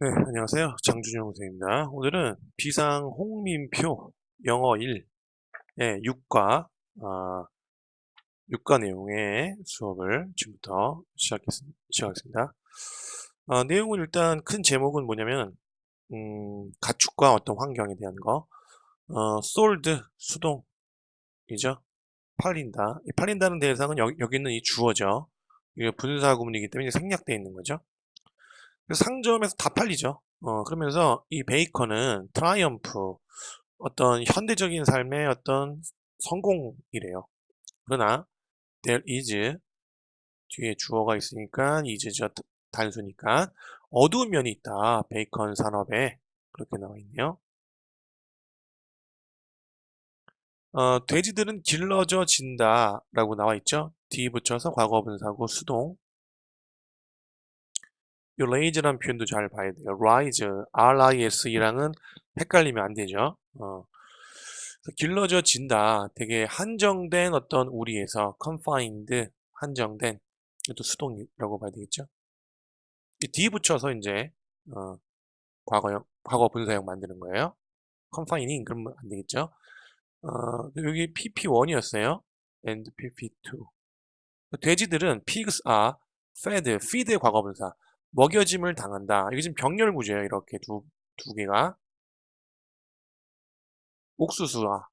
네, 안녕하세요. 장준영 선생입니다. 오늘은 비상 홍림표 영어 1, 의 육과, 아, 육과 내용의 수업을 지금부터 시작했 습니다. 시작하겠습니다. 아, 내용은 일단 큰 제목은 뭐냐면, 음, 가축과 어떤 환경에 대한 거, 어, sold, 수동이죠. 팔린다. 이 팔린다는 대상은 여기, 여기 있는 이 주어죠. 이게 분사 구문이기 때문에 생략되어 있는 거죠. 상점에서 다 팔리죠. 어, 그러면서 이 베이컨은 트라이엄프, 어떤 현대적인 삶의 어떤 성공이래요. 그러나 there is 뒤에 주어가 있으니까 is죠. 단수니까 어두운 면이 있다. 베이컨 산업에 그렇게 나와 있네요. 어, 돼지들은 길러져 진다 라고 나와 있죠. 뒤 붙여서 과거분사고 수동 이 raise라는 표현도 잘 봐야 돼요. rise, R-I-S-E랑은 헷갈리면 안 되죠. 어. 길러져 진다. 되게 한정된 어떤 우리에서 confined, 한정된 이것도 수동이라고 봐야 되겠죠. 이뒤 붙여서 이제 어, 과거형, 과거 분사형 만드는 거예요. confining 그러면 안 되겠죠. 어, 여기 PP1이었어요. and PP2. 돼지들은 pigs are fed, feed의 과거 분사. 먹여짐을 당한다. 이게 지금 병렬 구조예요. 이렇게 두, 두 개가. 옥수수와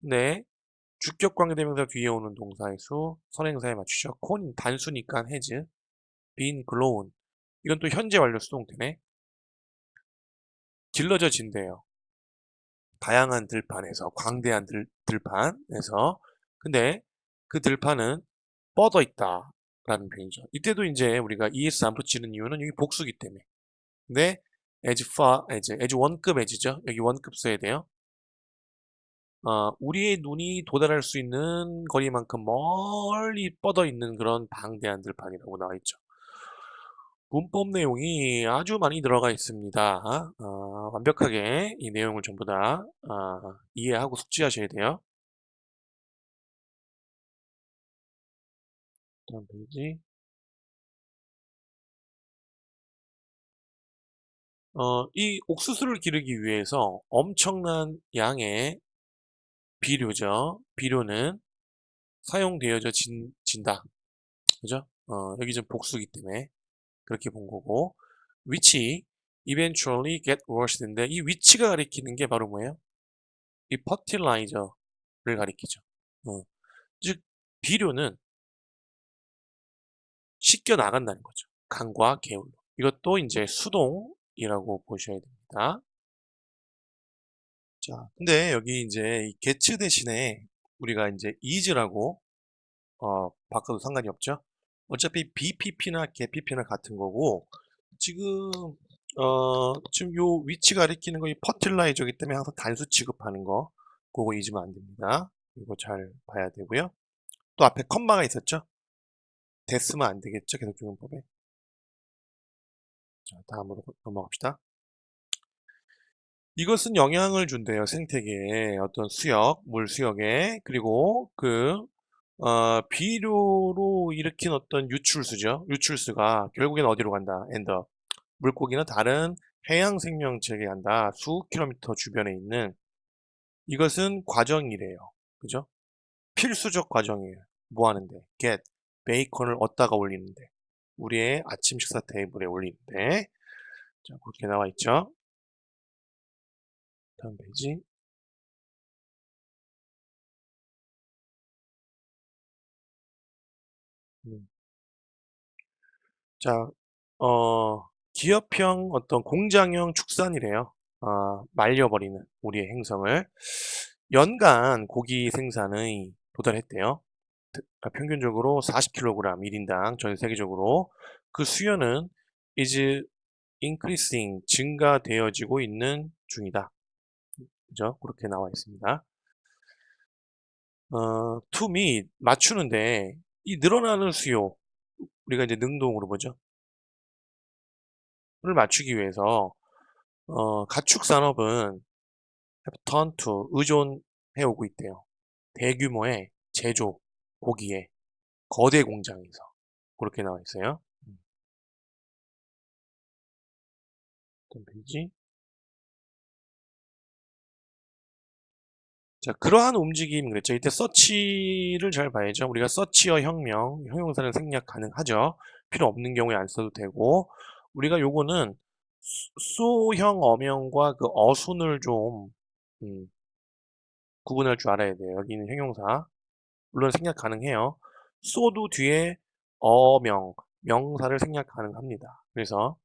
네. 주격 관계대명사 뒤에 오는 동사의 수, 선행사에 맞추죠. 콘 단수니까 해즈, 빈 글로운. 이건 또 현재 완료 수동태네. 길러져 진대요. 다양한 들판에서, 광대한 들, 들판에서. 근데 그 들판은 뻗어 있다. 라는 표현이죠. 이때도 이제 우리가 ES 안 붙이는 이유는 여기 복수기 때문에. 근데 as far as, as 원급 as죠. 여기 원급 써야 돼요. 어, 우리의 눈이 도달할 수 있는 거리만큼 멀리 뻗어 있는 그런 방대한 들판이라고 나와 있죠. 문법 내용이 아주 많이 들어가 있습니다. 어, 완벽하게 이 내용을 전부 다 어, 이해하고 숙지하셔야 돼요. 다음 페이지. 어, 이 옥수수를 기르기 위해서 엄청난 양의 비료죠. 비료는 사용되어져 진, 진다. 그죠? 어, 여기 좀 복수기 때문에 그렇게 본 거고 위치 eventually get worse인데 이 위치가 가리키는 게 바로 뭐예요? 이 fertilizer를 가리키죠. 어, 즉 비료는 씻겨 나간다는 거죠. 강과 개울로. 이것도 이제 수동이라고 보셔야 됩니다. 자, 근데 여기 이제 게츠 대신에 우리가 이제 is라고 어, 바꿔도 상관이 없죠. 어차피 BPP나 GPP나 같은 거고 지금 어, 지금 요 위치 가리키는 거이 퍼틸라이저기 때문에 항상 단수 취급하는 거 그거 잊으면 안 됩니다. 이거 잘 봐야 되고요. 또 앞에 컴마가 있었죠. 됐으면 안 되겠죠. 계속 적용법에. 자, 다음으로 넘어갑시다. 이것은 영향을 준대요. 생태계에 어떤 수역, 물 수역에 그리고 그 어, 비료로 일으킨 어떤 유출수죠. 유출수가 결국엔 어디로 간다. 엔더. 물고기는 다른 해양 생명체에 간다. 수 킬로미터 주변에 있는 이것은 과정이래요. 그죠? 필수적 과정이에요. 뭐 하는데? get 베이컨을 얻다가 올리는데 우리의 아침 식사 테이블에 올리는데 자 그렇게 나와 있죠. 다음 페이지 음. 자, 어, 기업형 어떤 공장형 축산이래요. 어, 말려버리는 우리의 행성을 연간 고기 생산의 도달했대요. 아, 평균적으로 40kg 1인당 전 세계적으로 그 수요는 is increasing 증가되어지고 있는 중이다. 그죠? 그렇게 나와 있습니다. 어, to meet 맞추는데 이 늘어나는 수요 우리가 이제 능동으로 보죠. 를 맞추기 위해서 어, 가축 산업은 have turned to 의존해 오고 있대요. 대규모의 제조 고기에 거대 공장에서 그렇게 나와 있어요. 어떤 페이지? 자, 그러한 움직임 그랬죠. 이때 서치를 잘 봐야죠. 우리가 서치어 혁명, 형용사를 생략 가능하죠. 필요 없는 경우에 안 써도 되고, 우리가 요거는 소형 어명과 그 어순을 좀 음, 구분할 줄 알아야 돼요. 여기는 형용사. 물론 생략 가능해요. 쏘도 뒤에 어명, 명사를 생략 가능합니다. 그래서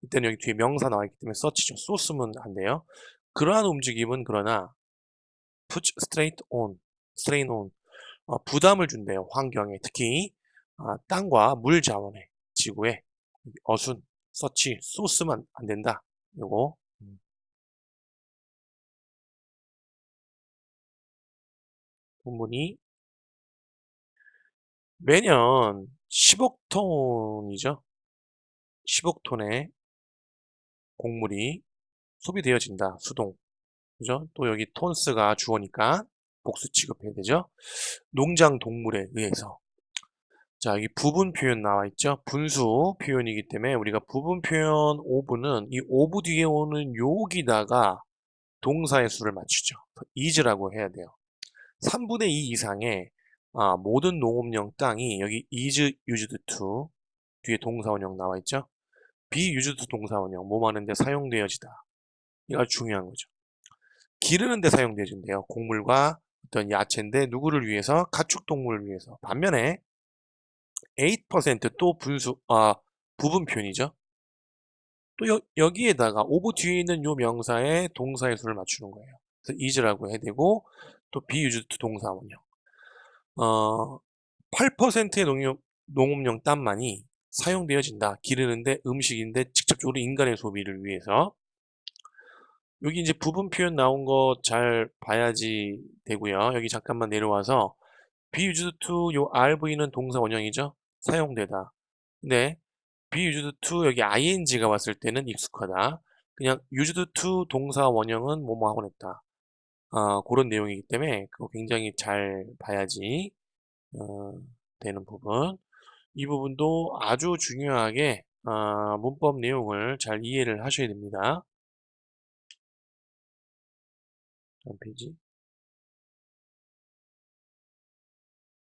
이때는 여기 뒤에 명사 나와 있기 때문에 서치죠. 쏘 쓰면 안 돼요. 그러한 움직임은 그러나 put straight on, strain on 어, 부담을 준대요. 환경에 특히 아, 땅과 물 자원에 지구에 어순, 서치, 쏘 쓰면 안 된다. 요거 음. 본문이 매년 10억 톤이죠. 10억 톤의 곡물이 소비되어진다. 수동. 그죠? 또 여기 톤스가 주어니까 복수 취급해야 되죠. 농장 동물에 의해서. 자, 여기 부분 표현 나와 있죠. 분수 표현이기 때문에 우리가 부분 표현 5부는 이 5부 뒤에 오는 여기다가 동사의 수를 맞추죠. is라고 해야 돼요. 3분의 2 이상의 아, 모든 농업용 땅이 여기 is used to 뒤에 동사원형 나와 있죠. be used 동사원형 뭐 하는데 사용되어지다. 이거 중요한 거죠. 기르는 데 사용되어진대요. 곡물과 어떤 야채인데 누구를 위해서? 가축동물을 위해서. 반면에 8%또 분수 아 부분 표현이죠. 또 여, 여기에다가 오브 뒤에 있는 요 명사의 동사의 수를 맞추는 거예요. 그래서 is라고 해야 되고 또 be used 동사 원형. 어 8%의 농업, 농업용 땅만이 사용되어진다. 기르는데 음식인데 직접적으로 인간의 소비를 위해서 여기 이제 부분 표현 나온 거 잘 봐야지 되고요. 여기 잠깐만 내려와서 used to 요 RV는 동사 원형이죠. 사용되다. 근데 used to 여기 ing가 왔을 때는 익숙하다. 그냥 used to 동사 원형은 뭐뭐 하곤 했다. 어, 그런 내용이기 때문에 그거 굉장히 잘 봐야지 어, 되는 부분. 이 부분도 아주 중요하게 어, 문법 내용을 잘 이해를 하셔야 됩니다. 페이지.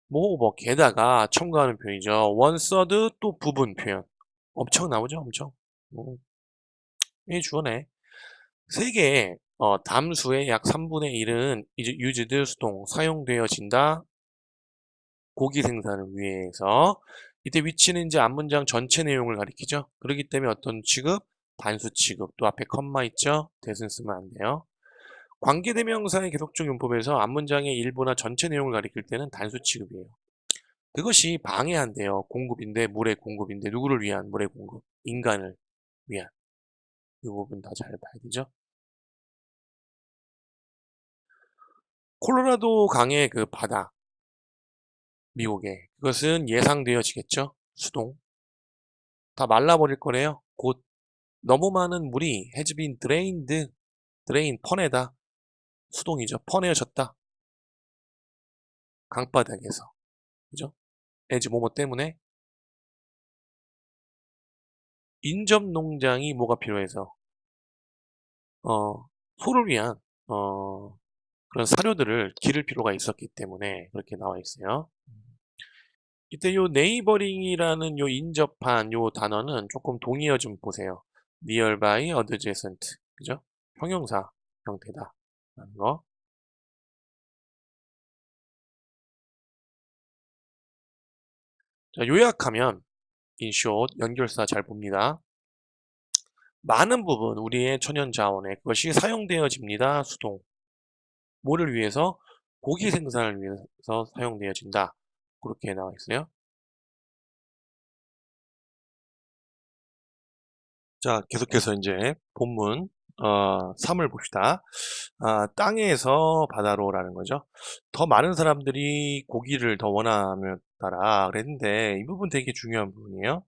뭐, 뭐, 게다가 첨가하는 표현이죠. 원서드 또 부분 표현. 엄청 나오죠, 엄청. 음. 이 주어네. 세 개의 어, 담수의 약 3분의 1은 이제 used 수동 사용되어진다. 고기 생산을 위해서 이때 위치는 이제 앞문장 전체 내용을 가리키죠. 그렇기 때문에 어떤 취급, 단수 취급, 또 앞에 컴마 있죠. 대신 쓰면 안 돼요. 관계대명사의 계속적 용법에서 앞문장의 일부나 전체 내용을 가리킬 때는 단수 취급이에요. 그것이 방해한대요. 공급인데 물의 공급인데 누구를 위한 물의 공급? 인간을 위한. 이 부분 다 잘 봐야 되죠. 콜로라도 강의 그 바다 미국에 그것은 예상되어지겠죠. 수동 다 말라버릴 거래요. 곧 너무 많은 물이 been drained, drain 퍼내다 수동이죠. 퍼내어졌다. 강바닥에서. 그죠? 에지 뭐뭐 때문에 인접 농장이 뭐가 필요해서 어, 소를 위한 어, 그런 사료들을 기를 필요가 있었기 때문에 그렇게 나와 있어요. 이때 요 네이버링이라는 요 인접한 요 단어는 조금 동의어 좀 보세요. nearby adjacent 그죠? 형용사 형태다. 라는 거. 자, 요약하면 in short 연결사 잘 봅니다. 많은 부분 우리의 천연 자원에 그것이 사용되어집니다. 수동. 뭐를 위해서? 고기 생산을 위해서 사용되어진다. 그렇게 나와 있어요. 자, 계속해서 이제 본문 어, 3을 봅시다. 아, 땅에서 바다로라는 거죠. 더 많은 사람들이 고기를 더 원하면 따라 그랬는데 이 부분 되게 중요한 부분이에요.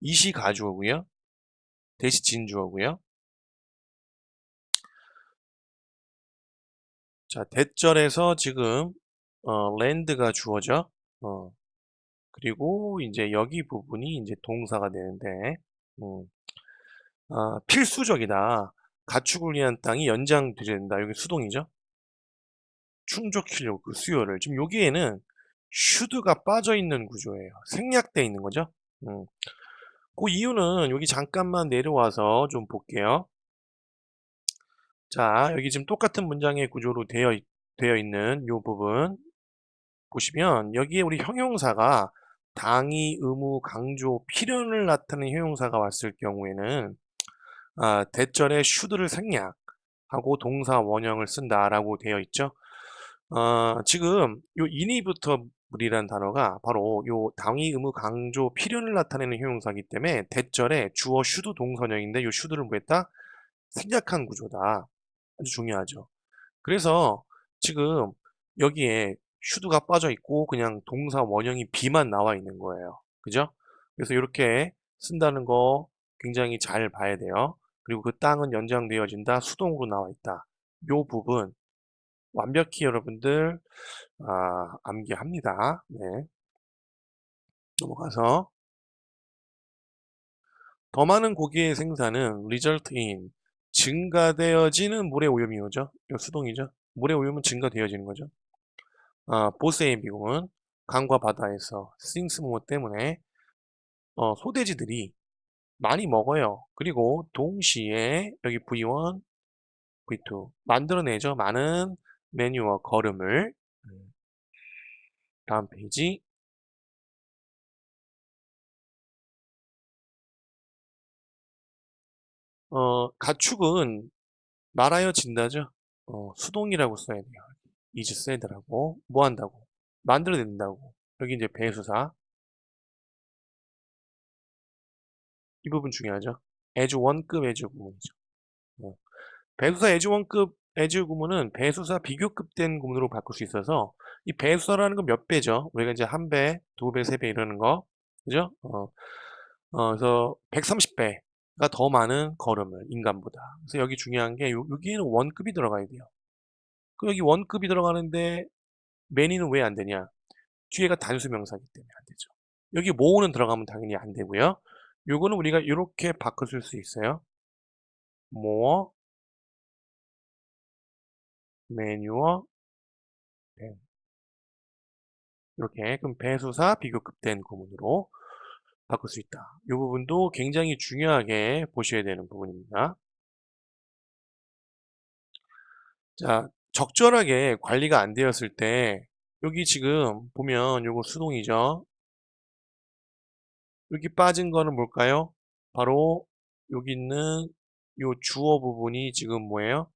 이시 가주어고요. 대시 진주어고요. 자, 대절에서 지금 어, 랜드가 주어져. 어, 그리고 이제 여기 부분이 이제 동사가 되는데 음, 아, 필수적이다. 가축을 위한 땅이 연장되어야 된다. 여기 수동이죠. 충족시키려고 그 수요를. 지금 여기에는 슈드가 빠져 있는 구조예요. 생략돼 있는 거죠. 음. 그 이유는 여기 잠깐만 내려와서 좀 볼게요. 자, 여기 지금 똑같은 문장의 구조로 되어, 있- 되어 있는 이 부분 보시면 여기에 우리 형용사가 당위, 의무, 강조, 필연을 나타내는 형용사가 왔을 경우에는 아, 대절에 should를 생략하고 동사 원형을 쓴다라고 되어 있죠. 어, 지금 요 in이부터 물이라는 단어가 바로 요 당위, 의무, 강조, 필연을 나타내는 형용사이기 때문에 대절에 주어 should 동선형인데 요 should를 뭐 했다? 생략한 구조다. 아주 중요하죠. 그래서 지금 여기에 should가 빠져 있고 그냥 동사 원형이 be만 나와 있는 거예요. 그죠? 그래서 이렇게 쓴다는 거 굉장히 잘 봐야 돼요. 그리고 그 땅은 연장되어진다. 수동으로 나와 있다. 요 부분 완벽히 여러분들 아, 암기합니다. 네. 넘어가서 더 많은 고기의 생산은 result in 증가되어지는 물의 오염이 오죠. 이 수동이죠. 물의 오염은 증가되어지는 거죠. 아, 보스의 비공은 강과 바다에서 싱스모 때문에 어, 소돼지들이 많이 먹어요. 그리고 동시에 여기 V1, V2 만들어내죠. 많은 메뉴와 걸음을 음. 다음 페이지 어, 가축은 말하여 진다죠. 어, 수동이라고 써야 돼요. is said라고 뭐 한다고 만들어낸다고 여기 이제 배수사 이 부분 중요하죠. as 원급 as 구문이죠. 어. 배수사 as 원급 as 구문은 배수사 비교급 된 구문으로 바꿀 수 있어서 이 배수사라는 건 몇 배죠? 우리가 이제 한 배, 두 배, 세 배 이러는 거 그죠? 어, 어, 그래서 130배가 더 많은 걸음을 인간보다. 그래서 여기 중요한 게 요, 여기에는 원급이 들어가야 돼요. 그 여기 원급이 들어가는데 매니는 왜 안 되냐? 뒤에가 단수 명사기 때문에 안 되죠. 여기 모우는 들어가면 당연히 안 되고요. 요거는 우리가 이렇게 바꿔줄 수 있어요. more, 매뉴어, 밴. 이렇게 그럼 배수사 비교급된 구문으로 바꿀 수 있다. 이 부분도 굉장히 중요하게 보셔야 되는 부분입니다. 자, 적절하게 관리가 안 되었을 때 여기 지금 보면 요거 수동이죠. 여기 빠진 거는 뭘까요? 바로 여기 있는 요 주어 부분이 지금 뭐예요?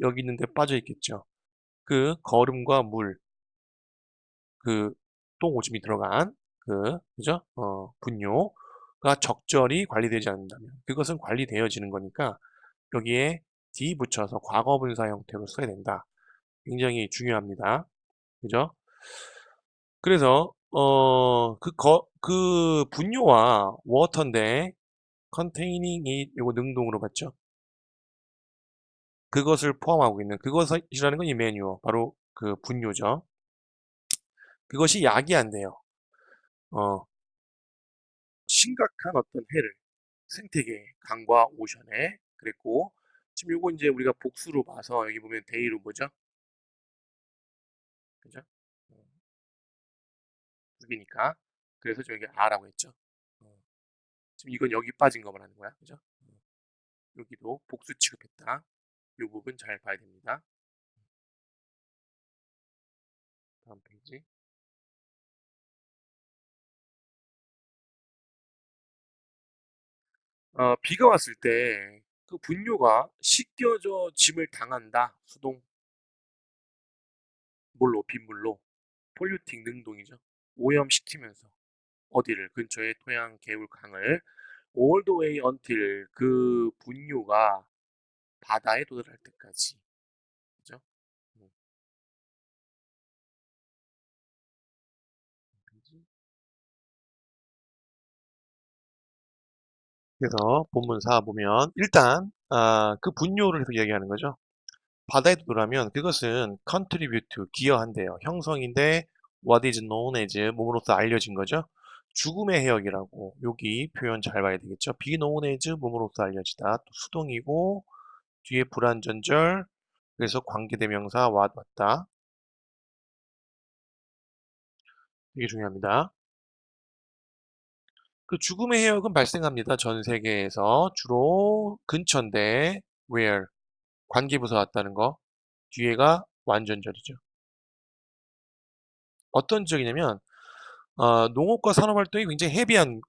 여기 있는데 빠져 있겠죠. 그 걸음과 물, 그 똥오줌이 들어간 그 그죠? 어, 분뇨가 적절히 관리되지 않는다면 그것은 관리되어지는 거니까 여기에 D 붙여서 과거분사 형태로 써야 된다. 굉장히 중요합니다. 그죠? 그래서 어, 그, 거, 그 분뇨와 워터인데 containing it 이거 능동으로 봤죠? 그것을 포함하고 있는 그것이라는 건 이 메뉴어 바로 그 분뇨죠. 그것이 약이 안 돼요. 어, 심각한 어떤 해를 생태계, 강과 오션에 그랬고 지금 요거 이제 우리가 복수로 봐서 여기 보면 데이로 뭐죠? 그죠? 두개니까 그래서 저기 R라고 했죠. 어. 지금 이건 여기 빠진 거만 하는 거야. 그죠? 어. 여기도 복수 취급했다. 이 부분 잘 봐야 됩니다. 다음 페이지. 어, 비가 왔을 때 그 분뇨가 씻겨져 짐을 당한다. 수동. 뭘로? 빗물로. 폴류팅 능동이죠. 오염시키면서 어디를 근처의 토양, 개울, 강을 all the way 그 분뇨가 바다에 도달할 때까지. 그래서 본문 4 보면 일단 아, 그 분뇨를 계속 얘기하는 거죠. 바다에 도달하면 그것은 contribute, 기여한대요. 형성인데 what is known as 몸으로써 알려진 거죠. 죽음의 해역이라고 여기 표현 잘 봐야 되겠죠. 비노네즈 몸으로서 알려지다. 또 수동이고 뒤에 불안전절 그래서 관계대명사 왔, 왔다. 이게 중요합니다. 그 죽음의 해역은 발생합니다. 전 세계에서 주로 근처인데 where 관계부사 왔다는 거 뒤에가 완전절이죠. 어떤 지역이냐면 어, 농업과 산업활동이 굉장히 헤비한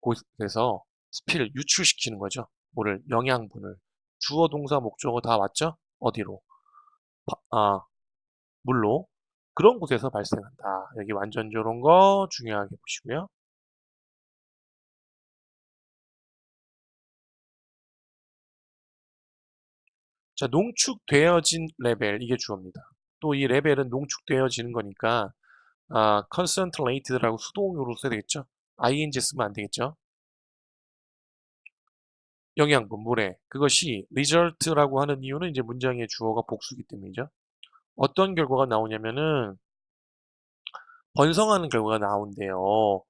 곳에서 스피를 유출시키는 거죠. 뭐를 영양분을 주어 동사 목적어 다 왔죠? 어디로? 바, 아, 물로 그런 곳에서 발생한다. 여기 완전 저런 거 중요하게 보시고요. 자, 농축되어진 레벨 이게 주어입니다. 또 이 레벨은 농축되어지는 거니까 아, concentrated라고 수동으로 써야 되겠죠? ing 쓰면 안 되겠죠? 영양분, 물에 그것이 result라고 하는 이유는 이제 문장의 주어가 복수기 때문이죠. 어떤 결과가 나오냐면은 번성하는 결과가 나온대요.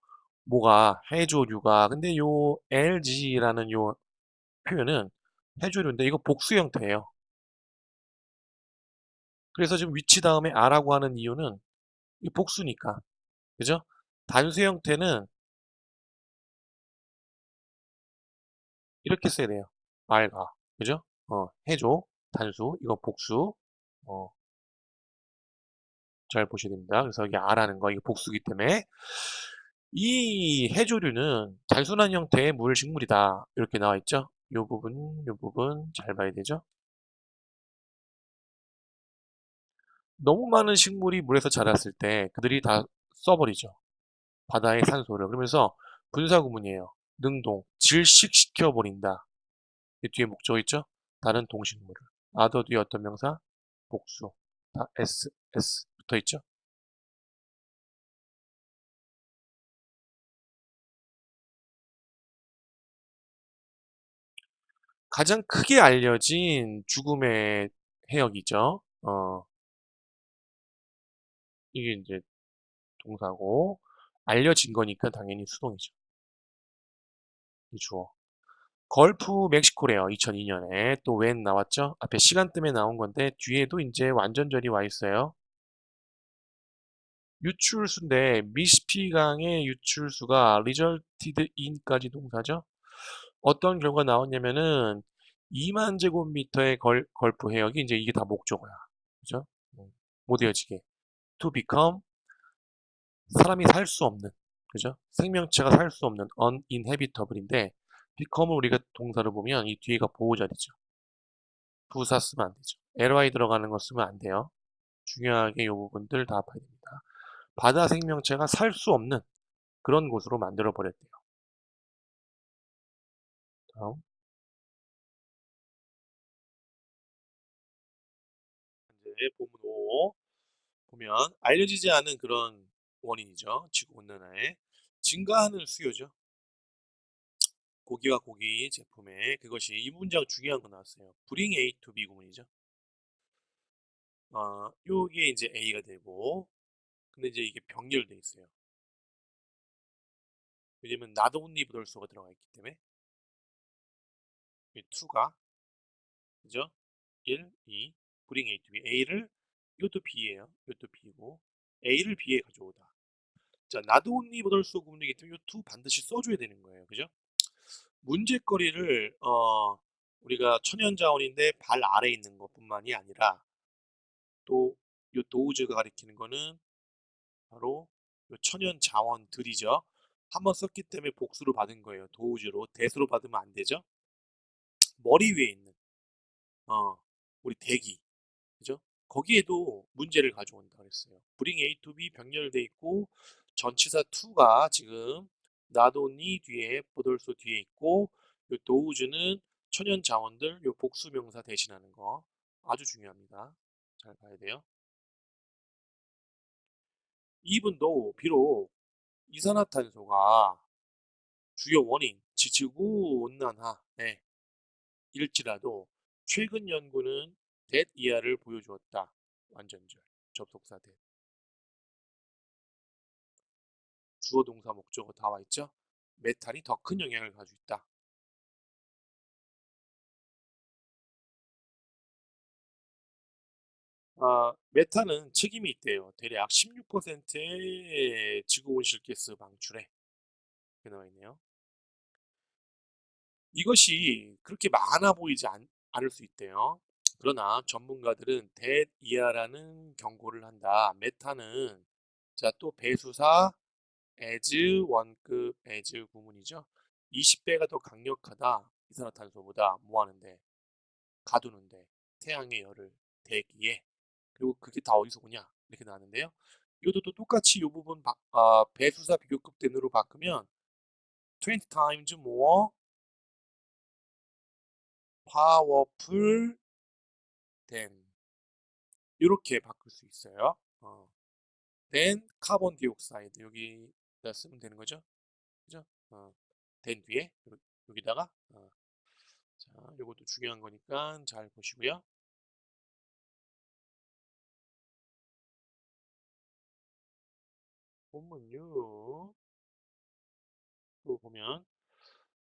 뭐가 해조류가 근데 요 LG라는 요 표현은 해조류인데 이거 복수 형태예요. 그래서 지금 위치 다음에 아라고 하는 이유는 이 복수니까 그죠? 단수 형태는 이렇게 써야 돼요. 말가 그죠? 어, 해조 단수 이거 복수 어, 잘 보셔야 됩니다. 그래서 여기 아라는 거 이게 복수기 때문에 이 해조류는 단순한 형태의 물 식물이다 이렇게 나와 있죠. 이 부분 이 부분 잘 봐야 되죠. 너무 많은 식물이 물에서 자랐을 때 그들이 다 써버리죠. 바다의 산소를. 그러면서 분사구문이에요. 능동, 질식시켜버린다. 뒤에 목적 있죠? 다른 동식물을. 아더 뒤에 어떤 명사? 복수. 다 S, S 붙어 있죠? 가장 크게 알려진 죽음의 해역이죠. 어, 이게 이제 동사고 알려진 거니까 당연히 수동이죠. 이 주어. 걸프 멕시코래요. 2002년에 또 웬 나왔죠? 앞에 시간 때문에 나온 건데 뒤에도 이제 완전절이 와 있어요. 유출수인데 미시피강의 유출수가 resulted in까지 동사죠. 어떤 결과가 나왔냐면은 2만 제곱미터의 걸, 걸프 해역이 이제 이게 다 목적어야. 그죠? 못 이어지게. To become 사람이 살 수 없는 그죠? 생명체가 살 수 없는 uninhabitable인데 become을 우리가 동사를 보면 이 뒤에가 보호자리죠. 부사 쓰면 안 되죠. ly 들어가는 거 쓰면 안 돼요. 중요하게 이 부분들 다 봐야 됩니다. 바다 생명체가 살 수 없는 그런 곳으로 만들어 버렸대요. 다음. 이제 본문 5 보면 알려지지 않은 그런 원인이죠. 지구온난화의 증가하는 수요죠. 고기와 고기 제품에 그것이 이 문장 중요한 거 나왔어요. bring A to B 구문이죠. 어, 요게 이제 A가 되고 근데 이제 이게 병렬돼 있어요. 왜냐면 not only 부덜수가 들어가 있기 때문에 이 2가 그죠? 1, 2 bring A to B A를 이것도 B예요. 이것도 B고 A를 B에 가져오다. 자, 나도온니 버덜소 구문이기 때문에 이2 반드시 써줘야 되는 거예요. 그죠? 문제거리를 어, 우리가 천연자원인데 발 아래에 있는 것뿐만이 아니라 또 이 도우즈가 가리키는 거는 바로 요 천연자원들이죠. 한번 썼기 때문에 복수로 받은 거예요. 도우즈로 대수로 받으면 안 되죠. 머리 위에 있는 어, 우리 대기? 거기에도 문제를 가져온다 그랬어요. 브링 A to B 병렬돼 있고 전치사 2가 지금 나도니 뒤에 보돌소 뒤에 있고 요 도우즈는 천연 자원들 요 복수 명사 대신하는 거 아주 중요합니다. 잘 봐야 돼요. 이분도 비록 이산화탄소가 주요 원인 지지구 온난화 네. 일지라도 최근 연구는 that 이하를 보여주었다. 완전절 접속사 that. 주어 동사 목적어 다 와 있죠. 메탄이 더 큰 영향을 가지고 있다. 아, 메탄은 책임이 있대요. 대략 16%의 지구 온실가스 방출에 이렇게 나와 있네요. 이것이 그렇게 많아 보이지 않, 않을 수 있대요. 그러나 전문가들은 대이하라는 경고를 한다. 메탄은 자또 배수사 as 원급 as 구문이죠. 20배가 더 강력하다. 이산화탄소보다 뭐 하는데 가두는데 태양의 열을 대기에 그리고 그게 다 어디서 오냐 이렇게 나왔는데요. 이것도 또 똑같이 이 부분 바, 아, 배수사 비교급 된으로 바꾸면 20 times more powerful than 이렇게 바꿀 수 있어요. 어. than 카본 디옥사이드 여기다 쓰면 되는 거죠. 그죠? 어. than 뒤에 여기다가 어. 자, 이것도 중요한 거니까 잘 보시고요. 본문요. 또 보면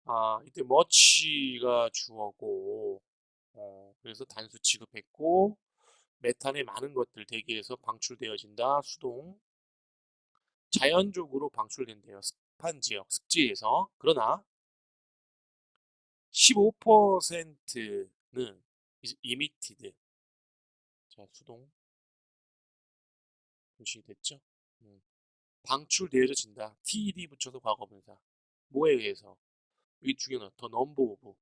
아 이때 much가 주어고 어, 그래서 단수 취급했고 메탄의 많은 것들 대기에서 방출되어진다 수동. 자연적으로 방출된대요. 습한 지역 습지에서. 그러나 15%는 emitted 자 수동. 표시 됐죠? 음. 방출되어진다. TED 붙여서 과거분사. 뭐에 의해서? 여기 중요한 더 넘버 오브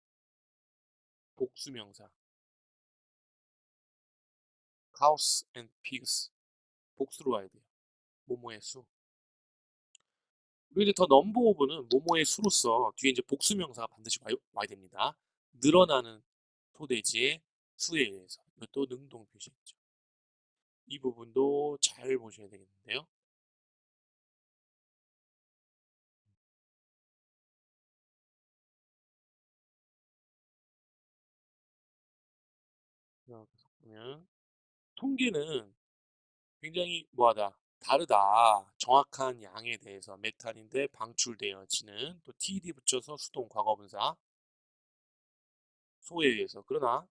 복수명사 cows and pigs 복수로 와야 돼요. 모모의 수. 그리고 이제 더 넘버 오브는 모모의 수로서 뒤에 이제 복수명사가 반드시 와야, 와야 됩니다. 늘어나는 소돼지의 수에 의해서 이것도 능동 표시했죠. 이 부분도 잘 보셔야 되겠는데요. 보면 통계는 굉장히 뭐하다 다르다. 정확한 양에 대해서 메탄인데 방출되어지는 또 TED 붙여서 수동 과거분사 소에 의해서. 그러나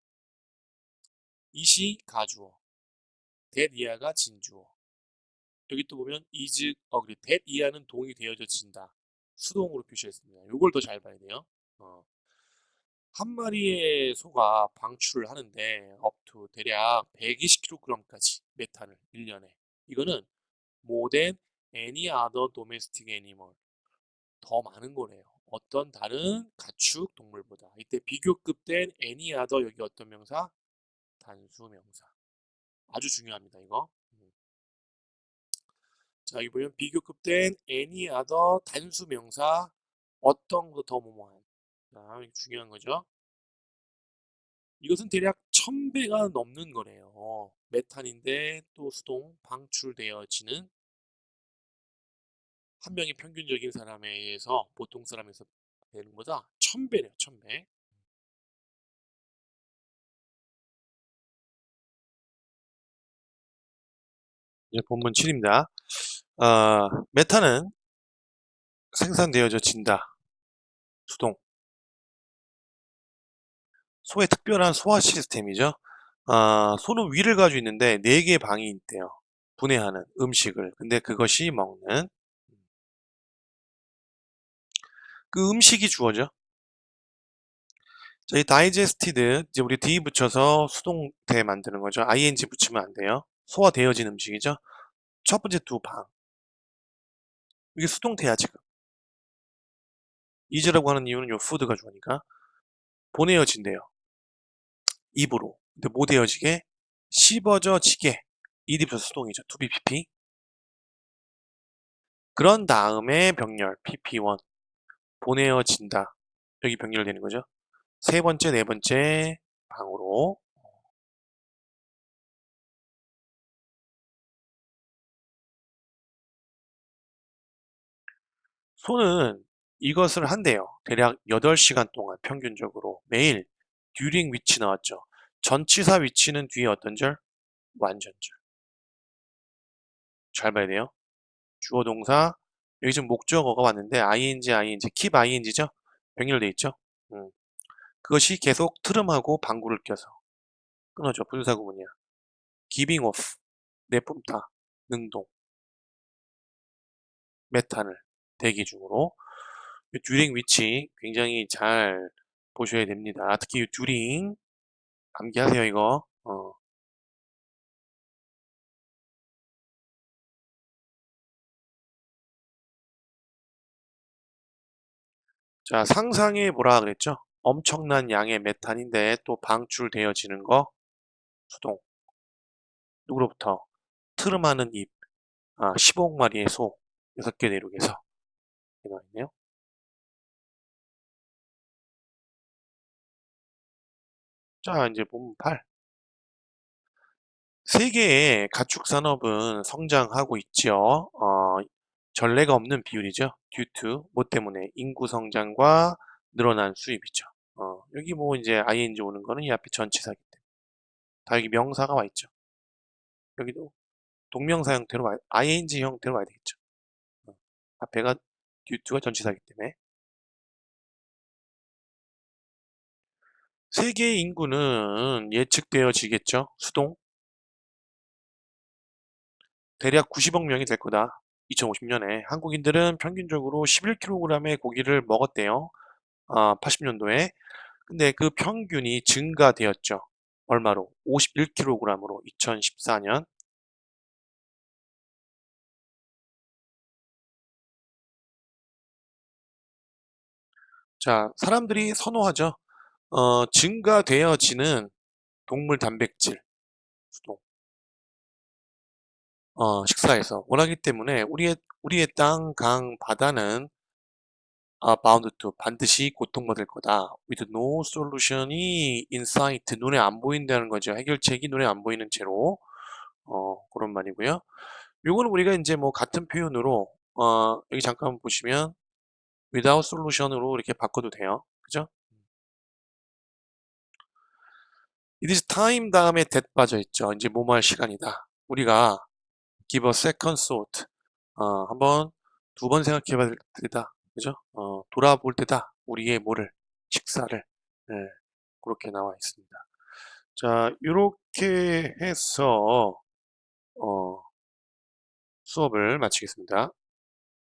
이시 가주어 대이하가 진주어. 여기 또 보면 is 어그리 대이하는 동이 되어져 진다. 수동으로 표시했습니다. 이걸 더 잘 봐야 돼요. 어. 한 마리의 소가 방출을 하는데 업투 대략 120kg까지 메탄을 1년에. 이거는 than any other domestic animal. 더 많은 거래요. 어떤 다른 가축 동물보다. 이때 비교급 된 any other 여기 어떤 명사? 단수 명사. 아주 중요합니다 이거. 음. 자 여기 보면 비교급 된 any other 단수 명사. 어떤 거더 뭐뭐한 자, 중요한 거죠. 이것은 대략 1000배가 넘는 거래요. 메탄인데 또 수동 방출되어지는 한 명의 평균적인 사람에 의해서 보통 사람에서 되는 거다 1000배래요. 1000배. 네, 본문 7입니다. 어, 메탄은 생산되어진다. 수동. 소의 특별한 소화 시스템이죠. 아, 소는 위를 가지고 있는데 4개의 방이 있대요. 분해하는 음식을. 근데 그것이 먹는 그 음식이 주어져. 저희 다이제스티드 이제 우리 D 붙여서 수동태 만드는 거죠. ing 붙이면 안 돼요. 소화되어진 음식이죠. 첫 번째 두 방. 이게 수동태야 지금. 이즈라고 하는 이유는 요 푸드가 주어니까 보내어진대요. 입으로. 근데 못 헤어지게 씹어져 지게 이립서 수동이죠. 2BPP. 그런 다음에 병렬 PP1 보내어진다. 여기 병렬되는 거죠. 세 번째, 네 번째 방으로 소는 이것을 한대요. 대략 8시간 동안 평균적으로 매일 듀링 위치 나왔죠. 전치사 위치는 뒤에 어떤 절? 완전절. 잘 봐야 돼요. 주어 동사 여기 지금 목적어가 왔는데 ing, ing, keep ing죠? 병렬돼 있죠? 음. 그것이 계속 트름하고 방구를 껴서 끊어져 분사 구문이야. giving off 내뿜다 능동 메탄을 대기 중으로 이 during 위치 굉장히 잘 보셔야 됩니다. 특히 이 during 암기하세요 이거. 어. 자 상상해 보라 그랬죠? 엄청난 양의 메탄인데 또 방출되어지는 거 수동 누구로부터 트름하는 잎 아, 15억 마리의 소 6개 대륙에서 이렇게 나와 있네요. 자 이제 본문 8 세계의 가축 산업은 성장하고 있지요. 어, 전례가 없는 비율이죠. due to 뭐 때문에 인구 성장과 늘어난 수입이죠. 어, 여기 뭐 이제 ing 오는 거는 이 앞에 전치사기 때문에 다 여기 명사가 와 있죠. 여기도 동명사 형태로 와, ing 형태로 와야 되겠죠. 어, 앞에가 due to가 전치사기 때문에 세계 인구는 예측되어지겠죠. 수동 대략 90억 명이 될 거다. 2050년에 한국인들은 평균적으로 11kg의 고기를 먹었대요. 아, 80년도에. 근데 그 평균이 증가되었죠. 얼마로? 51kg으로 2014년. 자, 사람들이 선호하죠. 어, 증가되어지는 동물 단백질 수동. 어, 식사에서 원하기 때문에 우리의 우리의 땅, 강, 바다는 아, bound to 반드시 고통받을 거다. with no solution이 in sight 눈에 안 보인다는 거죠. 해결책이 눈에 안 보이는 채로 어, 그런 말이고요. 요거는 우리가 이제 뭐 같은 표현으로 어, 여기 잠깐 보시면 without solution으로 이렇게 바꿔도 돼요. 그죠? It is time 다음에 that 빠져 있죠. 이제 뭐뭐 할 시간이다. 우리가 give a second thought. 어, 한번 두 번 생각해 봐야 되다. 그죠? 어, 돌아볼 때다. 우리의 뭐를, 식사를. 네, 그렇게 나와 있습니다. 자, 이렇게 해서, 어, 수업을 마치겠습니다.